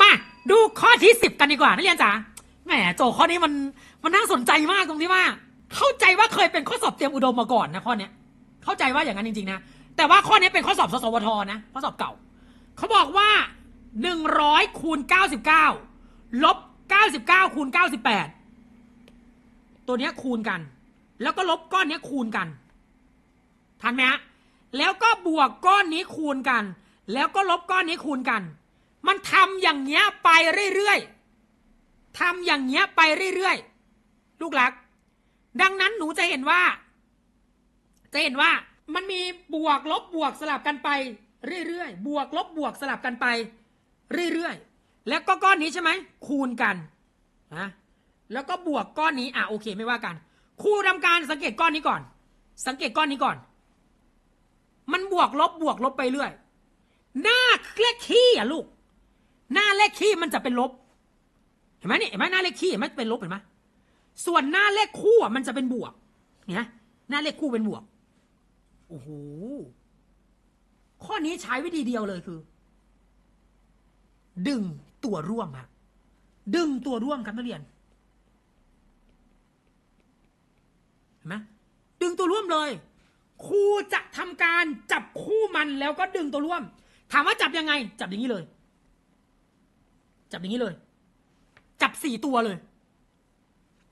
มาดูข้อที่สิบกันดีกว่านักเรียนจ๋าแหมโจทย์ข้อนี้มันมันน่าสนใจมากตรงที่ว่า เข้าใจว่าเคยเป็นข้อสอบเตรียมอุดมมาก่อนนะข้อเนี้ยเข้าใจว่าอย่างนั้นจริงๆนะแต่ว่าข้อนี้เป็นข้อสอบสสวทนะข้อสอบเก่าเขาบอกว่าหนึ่งร้อยคูณเก้าสิบเก้าลบเก้าสิบเก้าคูณเก้าสิบแปดตัวเนี้ยคูณกัน แล้วก็ลบก้อนเนี้ยคูณกันทันไหมฮะแล้วก็บวกก้อนนี้คูณกัน แล้วก็ลบก้อนนี้คูณกัน มันทำอย่างเงี้ยไปเรื่อยๆทำอย่างเงี้ยไปเรื่อยๆลูกหลัก ดังนั้นหนูจะเห็นว่า จะเห็นว่ามันมีบวกลบบวกสลับกันไปเรื่อยๆบวกลบบวกสลับกันไปเรื่อยๆแล้วก็ก้อนนี้ใช่ไหมคูณกันนะแล้วก็บวกก้อนนี้อะโอเคไม่ว่ากันครูทำการสังเกตก้อนนี้ก่อน สังเกตก้อนนี้ก่อน มันบวกลบบวกลบไปเรื่อย หน้าเลขขี้อะลูก หน้าเลขขี้มันจะเป็นลบ เห็นไหมนี่เห็นไหมหน้าเลขขี้เห็นไหมเป็นลบเห็นไหมส่วนหน้าเลขคู่อะมันจะเป็นบวกเนี่ยหน้าเลขคู่เป็นบวกโอ้โหข้อนี้ใช้วิธีเดียวเลยคือ ดึงตัวร่วมครับดึงตัวร่วมครับนักเรียนเห็นไหมดึงตัวร่วมเลยครูจะทำการจับคู่มันแล้วก็ดึงตัวร่วม ถามว่าจับยังไง จับอย่างนี้เลย จับอย่างนี้เลย จับสี่ตัวเลย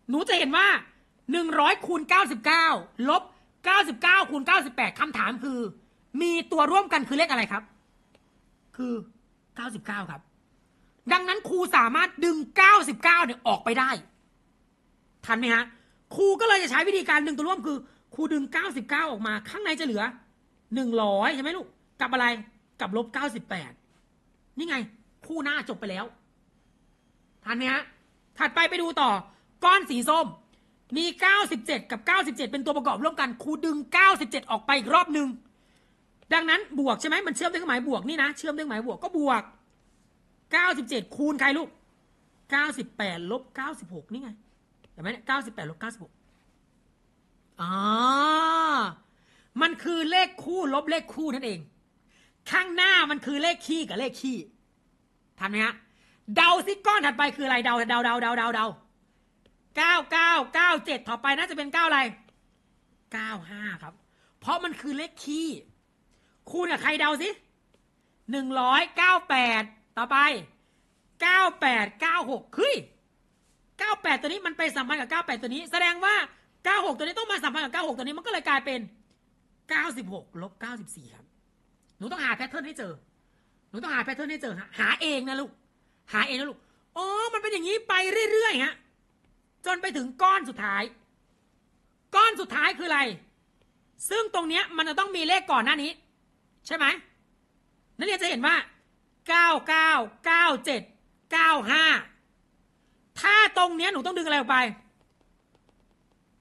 หนูจะเห็นว่าหนึ่งร้อยคูณเก้าสิบเก้าลบเก้าสิบเก้าคูณเก้าสิบแปดคำถามคือ มีตัวร่วมกันคือเลขอะไรครับ คือเก้าสิบเก้าครับ ดังนั้นครูสามารถดึงเก้าสิบเก้าเนี่ยออกไปได้ ทันไหมฮะ ครูก็เลยจะใช้วิธีการดึงตัวร่วมคือ ครูดึง99ออกมา ข้างในจะเหลือ100ใช่ไหมลูก กับอะไร กับลบ98นี่ไง คู่หน้าจบไปแล้ว ทันไหมฮะ ถัดไปไปดูต่อ ก้อนสีส้ม มี 97 กับ 97 เป็นตัวประกอบร่วมกันครูดึง 97 ออกไปอีกรอบหนึ่งดังนั้นบวกใช่ไหมมันเชื่อมด้วยเครื่องหมายบวกนี่นะ เชื่อมด้วยเครื่องหมายบวกก็บวก 97 คูณใครลูก 98ลบ96 นี่ไงเห็นไหมเก้าสิบแปดลบเก้าสิบหกอ๋อมันคือเลขคู่ลบเลขคู่นั่นเอง ข้างหน้ามันคือเลขขี้กับเลขขี้ทันไหมฮะ เดาซิก้อนถัดไปคืออะไรเดาเดาเดาเดาเดาเดาเก้าเก้าเก้าเจ็ดต่อไปน่าจะเป็นเก้าอะไรเก้าห้าครับ เพราะมันคือเลขขี้คูณกับใครเดาสิหนึ่งร้อยเก้าแปดต่อไปเก้าแปดเก้าหกเฮ้ย98ตัวนี้มันไปสัมพันธ์กับ98ตัวนี้ แสดงว่า96ตัวนี้ต้องมาสัมพันธ์กับ96ตัวนี้มันก็เลยกลายเป็น96ลบ94ครับ หนูต้องหาแพทเทิร์นให้เจอ หนูต้องหาแพทเทิร์นให้เจอ หาเองนะลูก หาเองนะลูกอ๋อมันเป็นอย่างนี้ไปเรื่อยๆฮะจนไปถึงก้อนสุดท้าย ก้อนสุดท้ายคืออะไร ซึ่งตรงเนี้ยมันจะต้องมีเลขก่อนหน้านี้ ใช่ไหมนักเรียนจะเห็นว่า 99 97 95 ถ้าตรงเนี้ยหนูต้องดึงอะไรออกไป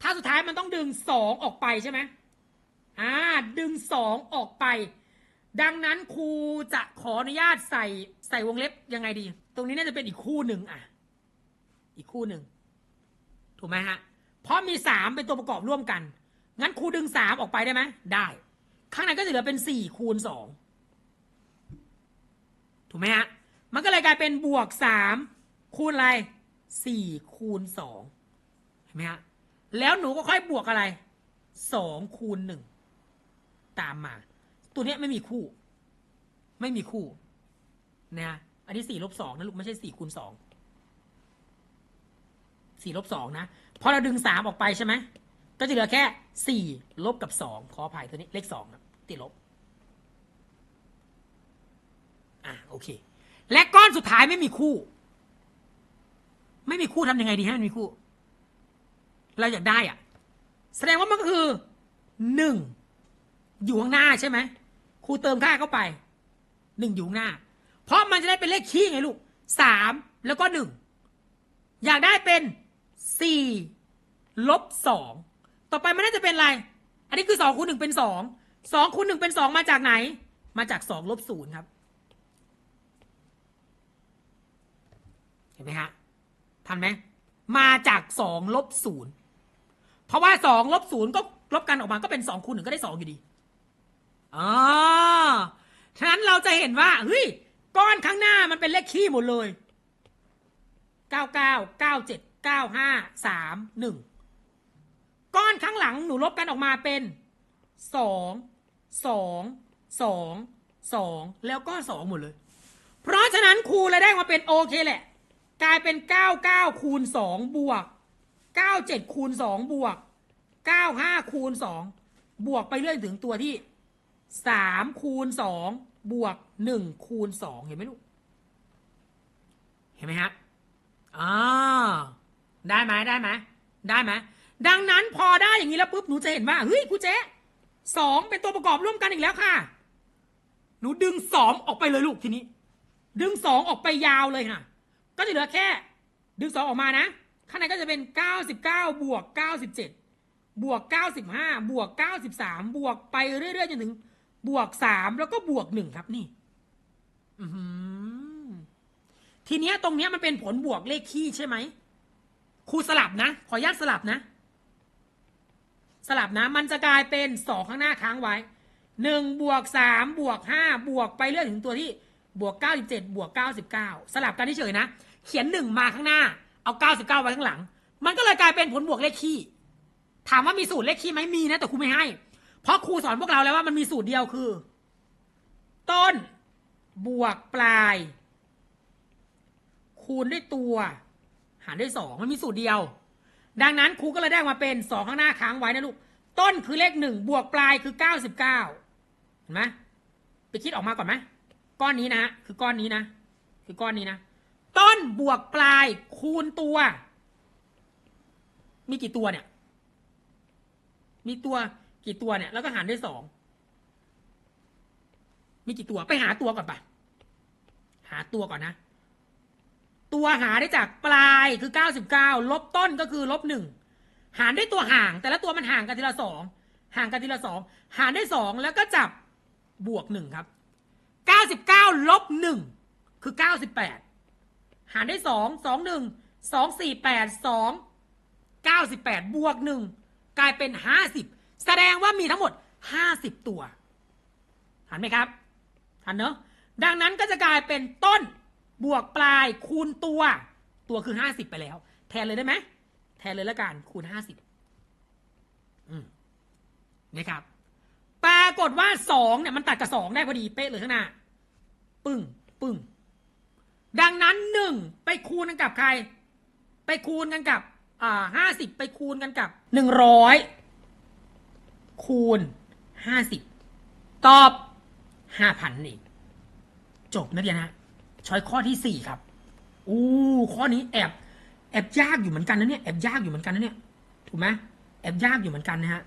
ถ้าสุดท้ายมันต้องดึงสองออกไปใช่ไหมอ่าดึงสองออกไป ดังนั้นครูจะขออนุญาตใส่ใส่วงเล็บยังไงดี ตรงนี้น่าจะเป็นอีกคู่หนึ่งอะ อีกคู่หนึ่งถูกไหมฮะ เพราะมีสามเป็นตัวประกอบร่วมกัน งั้นครูดึงสามออกไปได้ไหมได้ ข้างในก็จะเหลือเป็นสี่คูณสองถูกไหมฮะ มันก็เลยกลายเป็นบวกสามคูณอะไรสี่คูณสองเห็นไหมฮะ แล้วหนูก็ค่อยบวกอะไรสองคูณหนึ่งตามมา ตัวเนี้ยไม่มีคู่ ไม่มีคู่นะฮะ อันนี้สี่ลบสองนะลูกไม่ใช่สี่คูณสองสี่ลบสองนะพอเราดึงสามออกไปใช่ไหมก็จะเหลือแค่สี่ลบกับสองขออภัยตัวนี้เลขสองนะติดลบอะโอเค และก้อนสุดท้ายไม่มีคู่ ไม่มีคู่ทำยังไงดีให้มันมีคู่ เราอยากได้อะแสดงว่ามันก็คือหนึ่งอยู่ข้างหน้าใช่ไหมครูเติมค่าเข้าไปหนึ่งอยู่ข้างหน้า เพราะมันจะได้เป็นเลขคี่ไงลูกสามแล้วก็หนึ่งอยากได้เป็นสี่ลบสองต่อไปมันน่าจะเป็นอะไร อันนี้คือสองคูณหนึ่งเป็นสองสองคูณหนึ่งเป็นสองมาจากไหน มาจากสองลบศูนย์ครับ เห็นไหมฮะทันไหมมาจากสองลบศูนย์เพราะว่าสองลบศูนย์ก็ลบกันออกมาก็เป็นสองคูณหนึ่งก็ได้สองอยู่ดีอ่าฉะนั้นเราจะเห็นว่าเฮ้ย ก้อนข้างหน้ามันเป็นเลขขี้หมดเลยเก้าเก้าเก้อนข้างหลังหนูลบกันออกมาเป็นสองสองสองสองแล้วก็สองหมดเลย เพราะฉะนั้นครูเลยได้มาเป็นโอเคแหละ กลายเป็นเก้าเก้าคูณสองบวกเก้าเจ็ดคูณสองบวกเก้าห้าคูณสองบวกไปเรื่อยถึงตัวที่สามคูณสอง บวกหนึ่งคูณสองเห็นไหมลูก เห็นไหมครับอ่าได้ไหมได้ไหมได้ไหมดังนั้นพอได้อย่างนี้แล้วปุ๊บหนูจะเห็นว่าเฮ้ยครูเจ๊สองเป็นตัวประกอบร่วมกันอีกแล้วค่ะ หนูดึงสองออกไปเลยลูกทีนี้ ดึงสองออกไปยาวเลยค่ะ ก็จะเหลือแค่ ดึงสองออกมานะ ข้างในก็จะเป็นเก้าสิบเก้าบวกเก้าสิบเจ็ดบวกเก้าสิบห้าบวกเก้าสิบสามบวกไปเรื่อยๆจนถึง บวกสามแล้วก็บวกหนึ่งครับนี่ทีเนี้ยตรงเนี้ยมันเป็นผลบวกเลขคี่ใช่ไหมครูสลับนะ ขออนุญาตสลับนะ สลับนะ มันจะกลายเป็นสองข้างหน้าค้างไว้หนึ่งบวกสามบวกห้าบวกไปเรื่อยถึงตัวที่บวกเก้าสิบเจ็ดบวกเก้าสิบเก้าสลับกันเฉยๆนะ เขียนหนึ่งมาข้างหน้า เอาเก้าสิบเก้าไว้ข้างหลัง มันก็เลยกลายเป็นผลบวกเลขคี่ถามว่ามีสูตรเลขคี่ไหมมีนะแต่ครูไม่ให้ เพราะครูสอนพวกเราแล้วว่ามันมีสูตรเดียวคือ ต้น บวกปลาย คูณด้วยตัว หารด้วยสองมันมีสูตรเดียว ดังนั้นครูก็เลยได้มาเป็นสองข้างหน้าค้างไว้นะลูก ต้นคือเลขหนึ่งบวกปลายคือเก้าสิบเก้าเห็นไหมไปคิดออกมาก่อนไหมก้อนนี้นะคือก้อนนี้นะ คือก้อนนี้นะ ต้นบวกปลายคูณตัว มีกี่ตัวเนี่ย มีตัว กี่ตัวเนี่ย แล้วก็หารด้วยสอง มีกี่ตัว ไปหาตัวก่อนปะหาตัวก่อนนะ ตัวหาได้จากปลายคือเก้าสิบเก้าลบต้นก็คือลบหนึ่ง หารด้วยตัวห่าง แต่ละตัวมันห่างกันทีละสอง ห่างกันทีละสอง หารด้วยสองแล้วก็จับบวกหนึ่งครับ เก้าสิบเก้าลบหนึ่งคือเก้าสิบแปด หารด้วยสอง สองหนึ่ง สองสี่แปด สอง เก้าสิบแปดบวกหนึ่งกลายเป็นห้าสิบ แสดงว่ามีทั้งหมดห้าสิบตัวหันไหมครับทันเนอะดังนั้นก็จะกลายเป็นต้นบวกปลายคูณตัว ตัวคือห้าสิบไปแล้ว แทนเลยได้ไหมแทนเลยละกันคูณห้าสิบอืมนะครับปรากฏว่าสองเนี่ยมันตัดกับสองได้พอดีเป๊ะเลยข้างหน้า ปึ้งปึ้งดังนั้นหนึ่งไปคูณกันกับใคร ไปคูณกันกับ อ่าห้าสิบไปคูณกันกับหนึ่งร้อย คูณห้าสิบตอบห้าพันเองจบนะเดียนะช้อยข้อที่สี่ครับอู้ข้อนี้แอบแอบยากอยู่เหมือนกันนะเนี่ยแอบยากอยู่เหมือนกันนะเนี่ยถูกไหมแอบยากอยู่เหมือนกันนะฮะ